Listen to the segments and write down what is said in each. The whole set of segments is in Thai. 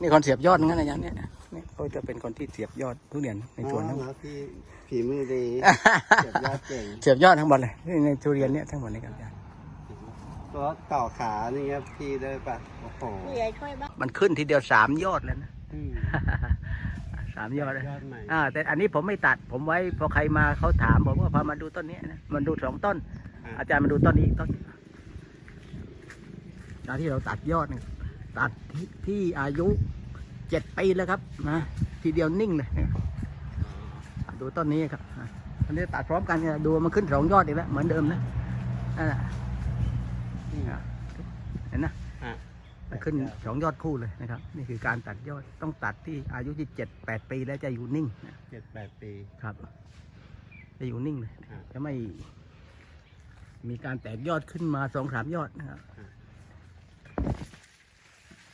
นี่คนเสียบยอดงั้นนะยันเนี่ยนี่เขาจะเป็นคนที่เสียบยอดทุเรียนในสวนอ๋ทั้องหมดแล้วพี่ฝีมือดีเก็บยอดเก่งเสียบยอดทั้งหมดเลยนี่ในทุเรียนเนี่ยทั้งหมดนี่ครับอาจารย์ก็ต่อขานี่ครับพี่ได้ปะโอ้โหผู้ใหญ่ช่วยบ้างมันขึ้นทีเดียวสามยอดเลยนะอืมสามยอดเลยยอดใหม่อ่า แต่อันนี้ผมไม่ตัด ผมไว้พอใครมาเขาถามผมว่าพามาดูต้นนี้นะมันดูสองต้น อาจารย์มาดูต้นนี้อีกต้นตอนที่เราตัดยอดเนี่ยตัดที่ที่อายุ เจ็ดปีแล้วครับนะทีเดียวนิ่งเลยดูต้นนี้ครับอะอันนี้ตัดพร้อมกันเนี่ยดูมันขึ้นสองยอดอีกแล้วเหมือนเดิมนะนั่นน่ะนี่อะเห็นนะอะมันขึ้นสองยอดคู่เลยนะครับ นี่คือการตัดยอดต้องตัดที่อายุที่เจ็ดแปดปีแล้วจะอยู่นิ่งนะเจ็ดแปดปีครับ จะอยู่นิ่งเลยอะจะไม่ มีการแตกยอดขึ้นมาสองสามยอดนะครับอ่า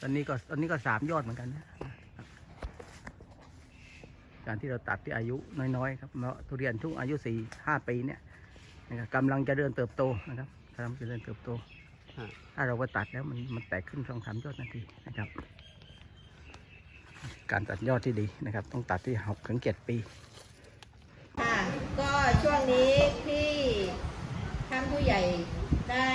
ตอนนี้ก็ตอนนี้ก็สามยอดเหมือนกันนะ การที่เราตัดที่อายุน้อยๆครับเนาะทุเรียนช่วงอายุสี่ห้าปีเนี่ยนะครับกำลังจะเริ่มเติบโตนะครับกำลังจะเริ่มเติบโตอะถ้าเราก็ตัดแล้วมันมันแตกขึ้นสองสามยอดทันทีนะครับ การตัดยอดที่ดีนะครับ ต้องตัดที่หกถึงเจ็ดปีค่ะก็ช่วงนี้ที่ท่านผู้ใหญ่ได้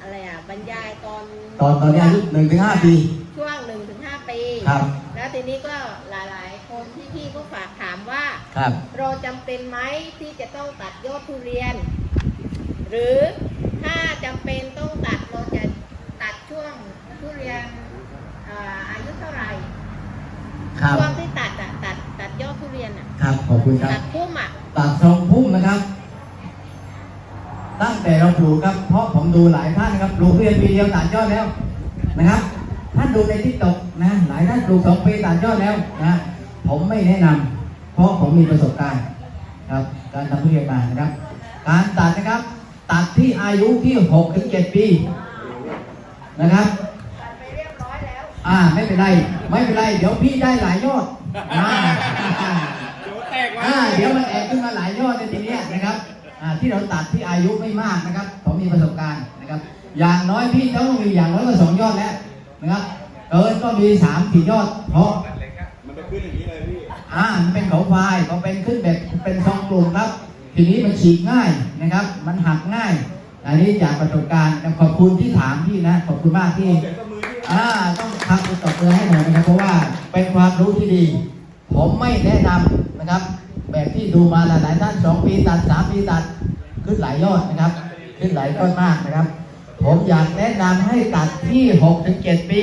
อะไรอะบรรยายตอนตอนตอนนี้อายุหนึ่งถึงห้าปี ช่วงหนึ่งถึงห้าปี ครับ แล้วทีนี้ก็หลายๆ คนที่พี่ก็ฝากถามว่า ครับ เราจำเป็นไหมที่จะต้องตัดยอดทุเรียน หรือถ้าจำเป็นต้องตัดเราจะตัดช่วงทุเรียนอ่าอายุเท่าไหร่ครับ ช่วงที่ตัดอะตัดตัดยอดทุเรียนอะครับ ขอบคุณครับ ตัดพุ่มอะตัดทรงพุ่มนะครับ ตั้งแต่เราปลูกครับ เพราะผมดูหลายท่านครับปลูกเรียนปีเดียวตัดยอดแล้วนะครับ ท่านดูในที่ตกนะ หลายท่านปลูกสองปีตัดยอดแล้วนะ ผมไม่แนะนำเพราะผมมีประสบการณ์ครับ การทำทุเรียนมานะครับ การตัดนะครับ ตัดที่อายุที่หกถึงเจ็ดปีนะครับตัดไปเรียบร้อยแล้วอ่าไม่เป็นไร ไม่เป็นไร เดี๋ยวพี่ได้หลายยอดอ่าเดี๋ยวแตกว้อ่าเดี๋ยวมันแตกขึ้นมาหลายยอดในทีนี้นะครับอ่าที่เราตัดที่อายุไม่มากนะครับ ผมมีประสบการณ์นะครับ อย่างน้อยพี่ต้องมีอย่างน้อยก็สองยอดแล้วนะครับเกินก็มีสามสี่ยอดเพราะมันจะขึ้นอย่างนี้เอ่ามันเป็นเขาควายเขาเป็นขึ้นแบบเป็นทรงกลุ่มครับ ทีนี้มันฉีกง่ายนะครับ มันหักง่าย อันนี้จากประสบการณ์ขอบคุณที่ถามพี่นะ ขอบคุณมากที่อ่าต้องทำตัวตบมือให้หน่อยนะครับ เพราะว่าเป็นความรู้ที่ดี ผมไม่แนะนำนะครับ แบบที่ดูมาหลายๆท่านสองปีตัดสามปีตัดขึ้นหลายยอดนะครับ ขึ้นหลายยอดมากนะครับ ผมอยากแนะนำให้ตัดที่หกถึงเจ็ดปี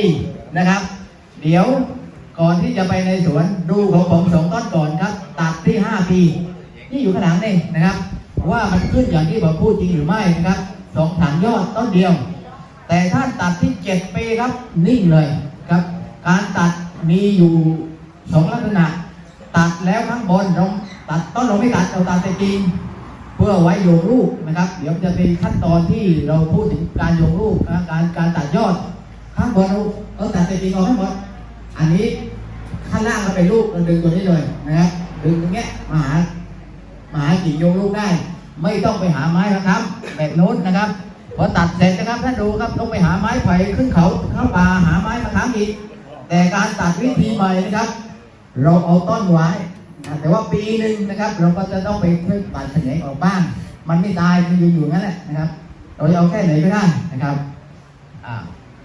นะครับ เดี๋ยว ก่อนที่จะไปในสวนดูของผมสองต้นก่อนครับตัดที่ห้าปี ที่อยู่ข้างหลังนี่นะครับ ว่ามันขึ้นอย่างที่ผมพูดจริงหรือไม่นะครับสองสามยอดต้นเดียว แต่ถ้าตัดที่เจ็ดปีครับนิ่งเลยครับ การตัดมีอยู่สองลักษณะ ตัดแล้วข้างบนเราตัดต้นเราไม่ตัดเราตัดแต่กิงเพื่อไว้โยงลูกนะครับ เดี๋ยวจะเป็นขั้นตอนที่เราพูดถึงการโยงลูกการการตัดยอดข้างบนเราเราตัดแต่กิงออกให้หมดอันนี้ ข้างล่างเราเป็นลูกเราดึงตัวนี้เลยนะครับดึงตรงเนี้ยมาหามาหากิ่งโยงลูกได้ ไม่ต้องไปหาไม้นะครับ แบบโน้นนะครับพอตัดเสร็จนะครับท่านดูครับต้องไปหาไม้ไผ่ขึ้นเขาเข้าป่าหาไม้มาค้ำอีกแต่การตัดวิธีใหม่นะครับ เราเอาต้นไว้แต่ว่าปีหนึ่งนะครับ เราก็จะต้องไปช่วยตัดแขนงออกบ้าง มันไม่ตายมันอยู่อยู่นั่นแหละนะครับ เราจะเอาแค่ไหนก็ได้นะครับอ่า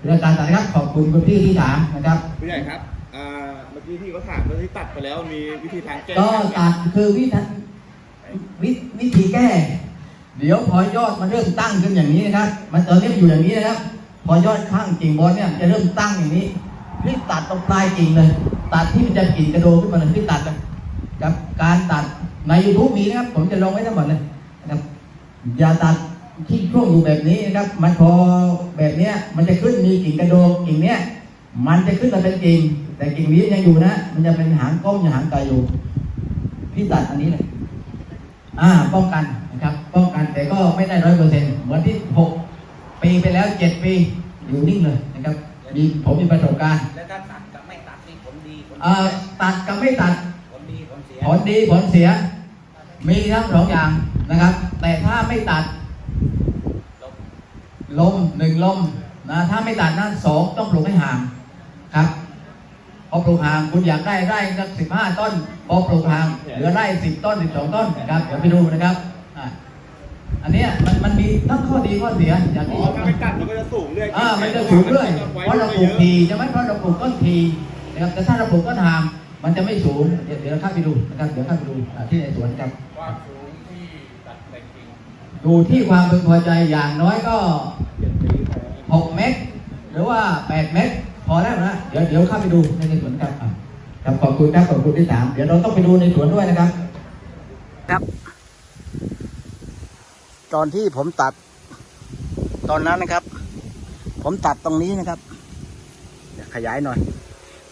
เรื่องการตัดนะครับขอบคุณคุณพี่ที่ถามนะครับผู้ใหญ่ครับ อ่าเมื่อกี้ที่เขาถามว่าที่ตัดไปแล้วมีวิธีทางแก้ก็ตัดคือวิธีวิวิธีแก้ เดี๋ยวพอยอดมันเริ่มตั้งขึ้นอย่างนี้นะครับมันตอนนี้มันอยู่อย่างนี้นะครับ พอยอดข้างกิ่งบอลเนี่ยจะเริ่มตั้งอย่างนี้พี่ตัดตรงปลายกิ่งเลย ตัดที่มันจะกิ่งกระโดดขึ้นมาเลยพี่ตัดเลยกับการตัดใน YouTube มีนะครับ ผมจะลงไว้ทั้งหมดเลยนะครับ อย่าตัดที่ช่วงอยู่แบบนี้นะครับ มันพอแบบเนี้ยมันจะขึ้นมีกิ่งกระโดงกิ่งเนี้ย มันจะขึ้นมาเป็นกิ่งแต่กิ่งนี้ยังอยู่นะ มันจะเป็นหางก้มอย่างหางไก่อยู่ พี่ตัดอันนี้เลยอ่า ป้องกันนะครับ ป้องกันแต่ก็ไม่ได้ร้อยเปอร์เซ็นต์เหมือนที่หกปีไปแล้วเจ็ดปีอยู่นิ่งเลยนะครับมีผมมีประสบการณ์แล้วถ้าตัดกับไม่ตัดนี่ผลดีผลเอ่อตัดกับไม่ตัดผลดีผลเสียผลดีผลเสีย มีทั้งสองอย่างนะครับ แต่ถ้าไม่ตัดลมหนึ่งลมนะถ้าไม่ตัดนั่นสองต้องปลูกให้ห่าง ครับพอปลูกห่างคุณอยากได้ไร่สักสิบห้าต้นพอปลูกห่างเหลือไร่สิบต้นสิบสองต้นนะครับเดี๋ยวไปดูนะครับอะอันเนี้ยมันมันมีทั้งข้อดีข้อเสียอย่างอ๋ที่อถ้าไม่ตัดมันก็จะสูงเรื่อยอ่ามันจะสูงเรื่อยเพราะเราปลูกทีใช่ไหมเพราะเราปลูกต้นทีนะครับแต่ถ้าเราปลูกต้นห่างมันจะไม่สูง เดี๋ยวเดี๋ยวเราเข้าไปดูนะครับเดี๋ยวเข้าไปดูอ่าที่ในสวนครับความสูงที่ตัดแต่งกิ่งดูที่ความพึงพอใจอย่างน้อยก็ 6 เมตร หรือว่า 8 เมตรพอแล้วนะเดี๋ยวเดี๋ยวเข้าไปดูในในสวนครับครับขอบคุณครับขอบคุณที่สามเดี๋ยวเราต้องไปดูในสวนด้วยนะครับ ครับ ตอนที่ผมตัด ตอนนั้นนะครับ ผมตัดตรงนี้นะครับขยายหน่อย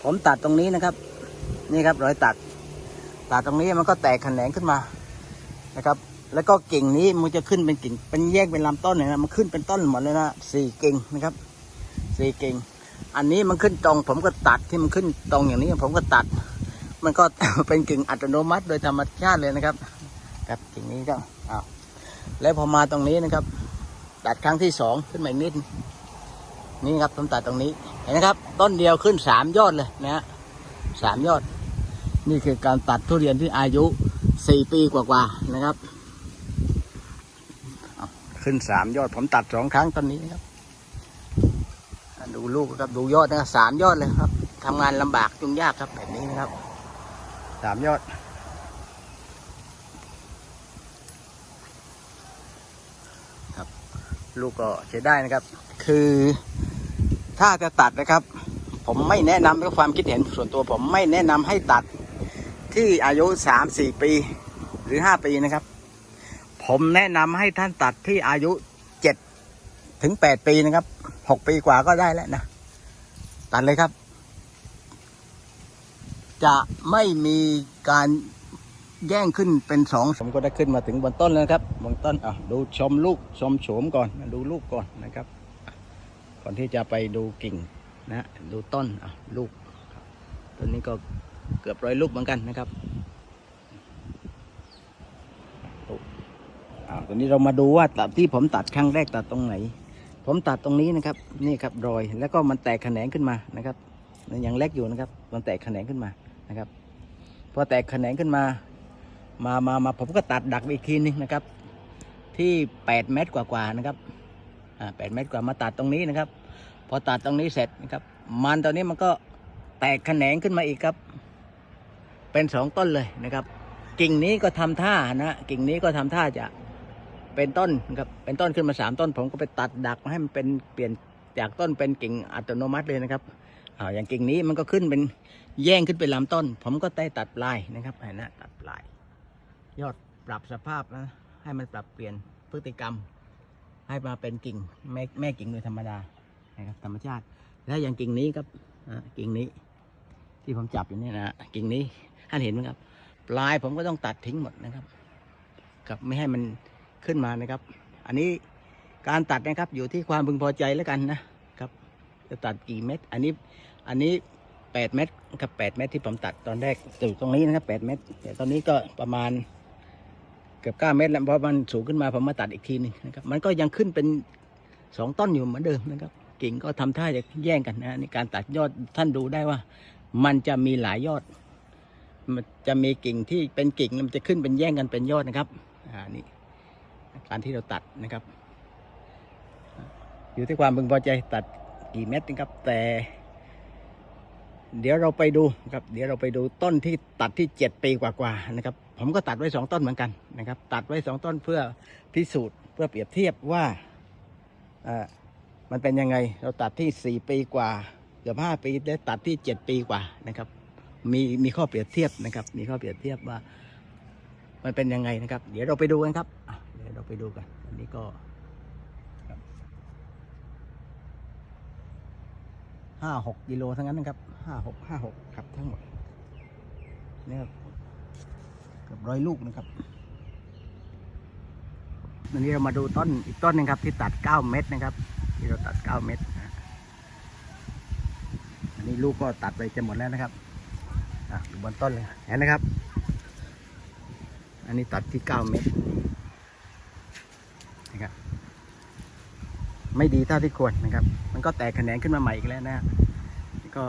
ผมตัดตรงนี้นะครับ นี่ครับรอยตัด ตัดตรงนี้มันก็แตกแขนงขึ้นมานะครับ แล้วก็กิ่งนี้มันจะขึ้นเป็นกิ่ง เป็นแยกเป็นลำต้นเลยนะมันขึ้นเป็นต้นหมดเลยนะสี่กิ่งนะครับสี่กิ่ง อันนี้มันขึ้นตรง ผมก็ตัดที่มันขึ้นตรงอย่างนี้ ผมก็ตัด มันก็เป็นกิ่งอัตโนมัติโดยธรรมชาติเลยนะครับครับกิ่งนี้ก็อ้าวแล้วพอมาตรงนี้นะครับ ตัดครั้งที่สองขึ้นมาอีกนิดนี่ครับผมตัดตรงนี้เห็นไหมครับ ต้นเดียวขึ้นสามยอดเลยนะฮะสามยอด นี่คือการตัดทุเรียนที่อายุสี่ปีกว่าๆนะครับ ขึ้นสามยอดผมตัดสองครั้งต้นนี้นะครับ ดูลูกครับดูยอดนะครับสามยอดเลยครับทำงานลำบากยุ่งยากครับแบบนี้นะครับสามยอด ครับ ลูกก็ใช้ได้นะครับ คือถ้าจะตัดนะครับ ผมไม่แนะนำด้วยความคิดเห็นส่วนตัวผมไม่แนะนำให้ตัดที่อายุสามสี่ปีหรือห้าปีนะครับ ผมแนะนำให้ท่านตัดที่อายุเจ็ดถึงแปดปีนะครับ หกปีกว่าก็ได้แล้วนะ ตัดเลยครับ จะไม่มีการแย่งขึ้นเป็นสองผมก็ได้ขึ้นมาถึงบนต้นแล้วครับบนต้นอะดูชมลูกชมโฉมก่อนดูลูกก่อนนะครับ ก่อนที่จะไปดูกิ่งนะดูต้นอะลูกต้นนี้ก็เกือบร้อยลูกเหมือนกันนะครับอ่าตอนนี้เรามาดูว่าตัดที่ผมตัดครั้งแรกตัดตรงไหน ผมตัดตรงนี้นะครับ นี่ครับรอยแล้วก็มันแตกแขนงขึ้นมานะครับยังเล็กอยู่นะครับ มันแตกแขนงขึ้นมานะครับพอแตกแขนงขึ้นมา มามามาผมก็ตัดดักอีกทีนึงนะครับ ที่ 8 เมตรกว่าๆนะครับอ่าแเมตรกว่ามาตัดตรงนี้นะครับ พอตัดตรงนี้เสร็จนะครับ มันตอนนี้มันก็แตกแขนงขึ้นมาอีกครับ เป็นสองต้นเลยนะครับ กิ่งนี้ก็ทำท่านะกิ่งนี้ก็ทำท่าจะ เป็นต้นนะครับเป็นต้นขึ้นมาสามต้น ผมก็ไปตัดดักให้มันเป็นเปลี่ยนจากต้นเป็นกิ่งอัตโนมัติเลยนะครับอ่าอย่างกิ่งนี้มันก็ขึ้นเป็นแย่งขึ้นเป็นลำต้น ผมก็ได้ตัดปลายนะครับเห็นนะตัดปลาย ยอดปรับสภาพนะให้มันปรับเปลี่ยนพฤติกรรม ให้มาเป็นกิ่งแม่แม่กิ่งโดยธรรมดานะครับธรรมชาติ แล้วอย่างกิ่งนี้ครับอ่ากิ่งนี้ ที่ผมจับอยู่นี่นะกิ่งนี้ท่านเห็นไหมครับ ปลายผมก็ต้องตัดทิ้งหมดนะครับกับไม่ให้มัน ขึ้นมานะครับ อันนี้การตัดนะครับอยู่ที่ความพึงพอใจแล้วกันนะครับ จะตัดกี่เม็ดอันนี้อันนี้แปดเม็ดครับแปดเม็ดที่ผมตัดตอนแรกอยู่ตรงนี้นะครับแปดเม็ดแต่ตอนนี้ก็ประมาณเกือบเก้าเมตรแล้วเพราะมันสูงขึ้นมาผมมาตัดอีกทีหนึงนะครับมันก็ยังขึ้นเป็นสองต้นอยู่เหมือนเดิมนะครับ กิ่งก็ทำท่าจะแย่งกันนะในการตัดยอดท่านดูได้ว่า มันจะมีหลายยอด มันจะมีกิ่งที่เป็นกิ่งมันจะขึ้นเป็นแย่งกันเป็นยอดนะครับอ่านี่ การที่เราตัดนะครับ อยู่ที่ความพึงพอใจตัดกี่เม็ดนะครับ แต่ เดี๋ยวเราไปดูครับ เดี๋ยวเราไปดูต้นที่ตัดที่เจ็ดปีกว่าๆนะครับ ผมก็ตัดไว้สองต้นเหมือนกันนะครับ ตัดไว้สองต้นเพื่อพิสูจน์เพื่อเปรียบเทียบว่าอ่ามันเป็นยังไง เราตัดที่สี่ปีกว่าเกือบห้าปีและตัดที่เจ็ดปีกว่านะครับ มีมีข้อเปรียบเทียบนะครับ มีข้อเปรียบเทียบว่า มันเป็นยังไงนะครับ เดี๋ยวเราไปดูกันครับ ดี๋ยวเราไปดูกัน อันนี้ก็ห้าหกกิโลทั้งนั้นนะครับห้าหกห้าหกครับทั้งหมดนี่ครับเกือบร้อยลูกนะครับวันนี้เรามาดูต้นอีกต้นหนึงครับ ที่ตัดเก้าเม็ดนะครับ ที่เราตัดเก้าเม็ดอันนี้ลูกก็ตัดไปจะหมดแล้วนะครับอะบนต้นเลยเห็นนะครับ อันนี้ตัดที่เก้าเมตรนะครับ ไม่ดีเท่าที่ควรนะครับ มันก็แตกแขนงขึ้นมาใหม่อีกแล้วนะฮะนี่ก็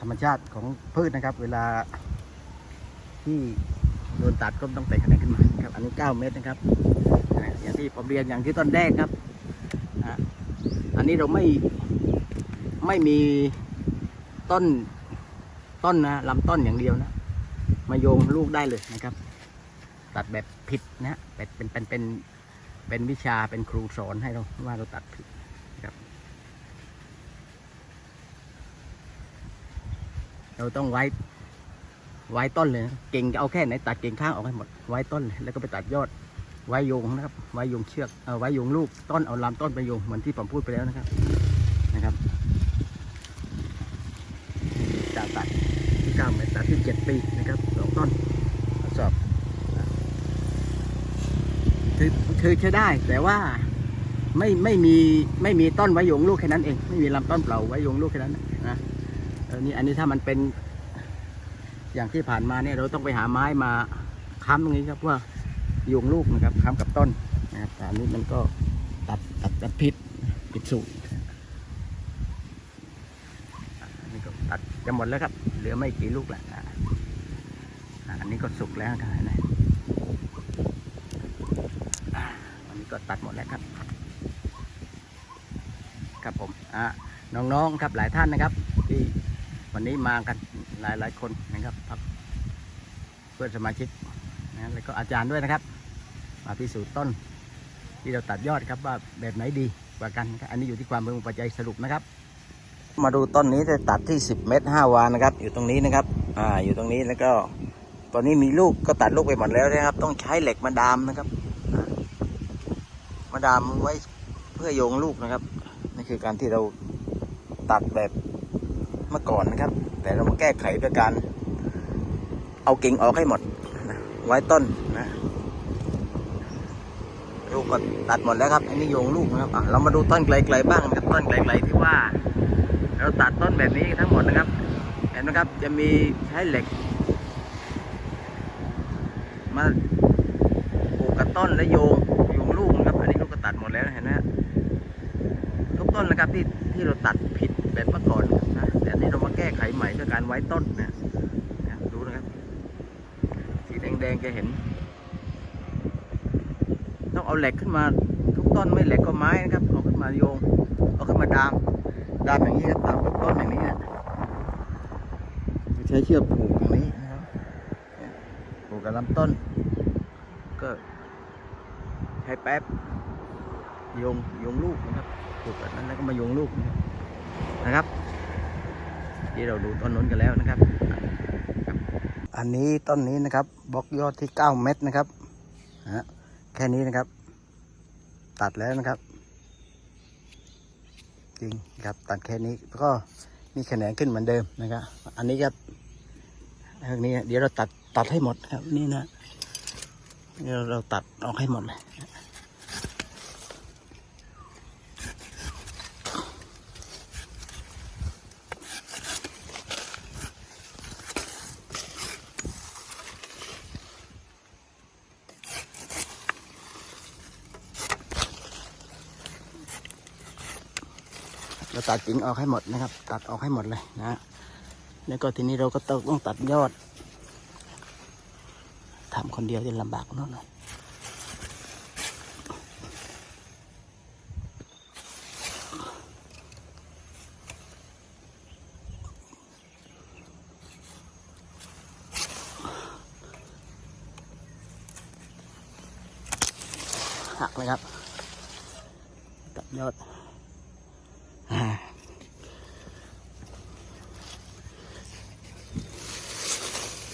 ธรรมชาติของพืชนะครับ เวลาที่โดนตัดก็ต้องแตกแขนงขึ้นมาครับ อันนี้ 9 เมตรนะครับ อย่างที่ผมเรียนอย่างที่ต้นแรกครับอันนี้เราไม่ไม่มีต้นต้นนะลำต้นอย่างเดียวนะ มาโยงลูกได้เลยนะครับ ตัดแบบผิดนะเป็นเป็นเป็นเป็น เป็นวิชาเป็นครูสอนให้เราว่าเราตัดผิดครับ เราต้องไว้ไว้ต้นเลยนะเก่งเอาแค่ไหนตัดเก่งข้างออกให้หมด ไว้ต้นเลยแล้วก็ไปตัดยอด ไว้โยงนะครับ ไว้โยงเชือกเอาไว้โยงลูกต้นเอาลำต้นไปโยงเหมือนที่ผมพูดไปแล้วนะครับนะครับจะตัดที่เก้าเมตรตัดที่เจ็ดปีนะครับสองต้นทดสอบ คือคือใช้ได้ แต่ว่าไม่ไม่มีไม่มีต้นไว้โยงลูกแค่นั้นเอง ไม่มีลำต้นเปล่าไว้โยงลูกแค่นั้นนะนะเออนี่อันนี้ถ้ามันเป็น อย่างที่ผ่านมาเนี่ยเราต้องไปหาไม้มาค้ำตรงนี้ครับว่าโยงลูกนะครับค้ำกับต้นนะครับแต่อันนี้มันก็ตัดตัดตัดผิดผิดสูตรนนี้ก็ตัดจะหมดแล้วครับ เหลือไม่กี่ลูกแล้วอะอะอันนี้ก็สุกแล้วนะนะอะอันนี้ ก็ตัดหมดแล้วครับ ครับผมอะน้องๆครับหลายท่านนะครับ ที่วันนี้มากันหลายๆคนนะครับพักเพื่อนสมาชิกนะแล้วก็อาจารย์ด้วยนะครับ มาพิสูจน์ต้น ที่เราตัดยอดครับว่าแบบไหนดีกว่ากันครับอันนี้อยู่ที่ความเป็นปัจจัยสรุปนะครับ มาดูต้นนี้จะตัดที่ 10 เมตร 5 วานะครับ อยู่ตรงนี้นะครับอ่าอยู่ตรงนี้แล้วก็ตอนนี้มีลูกก็ตัดลูกไปหมดแล้วนะครับ ต้องใช้เหล็กมาดามนะครับ ดามไว้เพื่อโยงลูกนะครับนี่คือการที่เราตัดแบบเมื่อก่อนนะครับ แต่เรามาแก้ไขด้วยการ เอากิ่งออกให้หมดนะไว้ต้นนะลูกก็ตัดหมดแล้วครับ อันนี้โยงลูกนะครับเรามาดูต้นไกลๆบ้างนะครับ ต้นไกลๆที่ว่า เราตัดต้นแบบนี้ทั้งหมดนะครับ เห็นไหมครับ จะมีใช้เหล็ก มาปลูกกับต้นและโยง หมดแล้วเห็นไหมทุกต้นนะครับที่ที่เราตัดผิดแบบเมื่อก่อนนะแต่อันนี้เรามาแก้ไขใหม่ด้วยการไว้ต้นนะนะดูนะครับ สีแดงๆจะเห็น ต้องเอาเหล็กขึ้นมาทุกต้นไม่เหล็กก็ไม้นะครับเอาขึ้นมาโยงเอาขึ้นมาดามดามอย่างนี้ครับตามทุกต้นอย่างนี้นะใช้เชือกผูกอย่างนี้นะครับผูกกับลำต้นก็ใช้แป๊บ โยงโยงลูกนะครับผูกแบบนั้นแล้วก็มาโยงลูกนะครับ ที่เราดูต้นน้นกันแล้วนะครับ อันนี้ต้นนี้นะครับบล็อกยอดที่ 9 เม็ดนะครับนะฮะแค่นี้นะครับ ตัดแล้วนะครับ จริงครับตัดแค่นี้ก็มีแขนงขึ้นเหมือนเดิมนะครับ อันนี้ครับทางนี้เดี๋ยวเราตัดตัดให้หมดครับนี่นะเดี๋ยวเราตัดออกให้หมดเลย เราตัดกิ่งออกให้หมดนะครับ ตัดออกให้หมดเลยนะแล้วก็ทีนี้เราก็ต้องตัดยอดทำคนเดียวจะลำบากโน่นนะหักเลยครับตัดยอด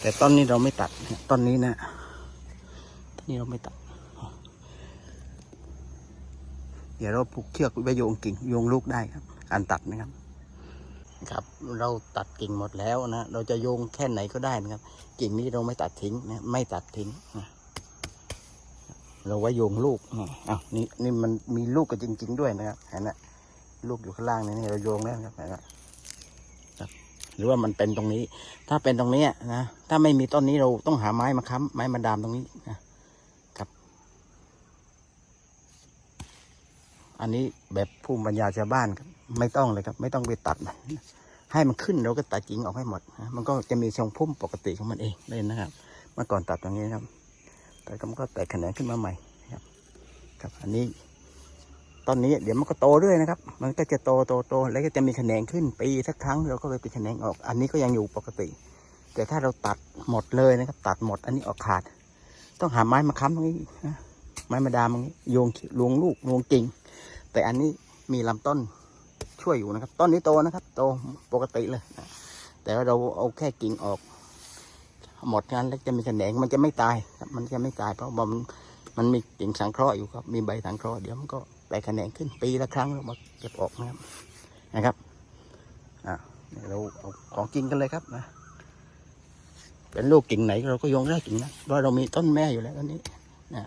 แต่ต้นนี้เราไม่ตัดต้นนี้นะนนี้เราไม่ตัด เดี๋ยวเราผูกเชือกไว้โยงกิ่งโยงลูกได้ครับ การตัดนะครับครับ เราตัดกิ่งหมดแล้วนะ เราจะโยงแค่ไหนก็ได้นะครับ กิ่งนี้เราไม่ตัดทิ้งนะไม่ตัดทิ้งนะเราไว้โยงลูกนะอ้าวนี่นี่มันมีลูกกันจริง ๆ ด้วยนะครับเห็นไหมลูกอยู่ข้างล่างนี่เราโยงแล้วนะครับเห็นไหม หรือว่ามันเป็นตรงนี้ ถ้าเป็นตรงนี้นะถ้าไม่มีต้นนี้เราต้องหาไม้มาค้ำไม้มาดามตรงนี้นะครับ อันนี้แบบภูมิปัญญาชาวบ้านไม่ต้องเลยครับ ไม่ต้องไปตัดมันให้มันขึ้นเราก็ตัดกิ่งออกให้หมดมันก็จะมีทรงพุ่มปกติของมันเองเลยนะครับ เมื่อก่อนตัดตรงนี้ครับแต่ก็มันก็แตกแขนงขึ้นมาใหม่ครับ ครับอันนี้ ตอนนี้เดี๋ยวมันก็โตเรื่อยนะครับ มันก็จะโตโตโตแล้วก็จะมีแขนงขึ้นปีสักครั้งเราก็ไปเป็นแขนงออก อันนี้ก็ยังอยู่ปกติ แต่ถ้าเราตัดหมดเลยนะครับ ตัดหมดอันนี้ออกขาด ต้องหาไม้มาค้ำตรงนี้นะไม้มาดามตรงนี้โยงลวงลูกลวงกิ่งแต่อันนี้มีลำต้นช่วยอยู่นะครับ ต้นนี้โตนะครับ โตปกติเลยนะแต่ว่าเราเอาแค่กิ่งออก หมดงานแล้วจะมีแขนงมันจะไม่ตายครับมันจะไม่ตายเพราะมันมันมีกิ่งสังเคราะห์อยู่ครับ มีใบสังเคราะห์เดี๋ยวมันก็ ไปคะแนนขึ้นปีละครั้งเรามาเก็บออกนะครับนะครับอ่าเราเอาของกินกันเลยครับนะเป็นลูกกิ่งไหนเราก็โยงได้กิ่งนั้นเพราะเรามีต้นแม่อยู่แล้วตอนนี้นะ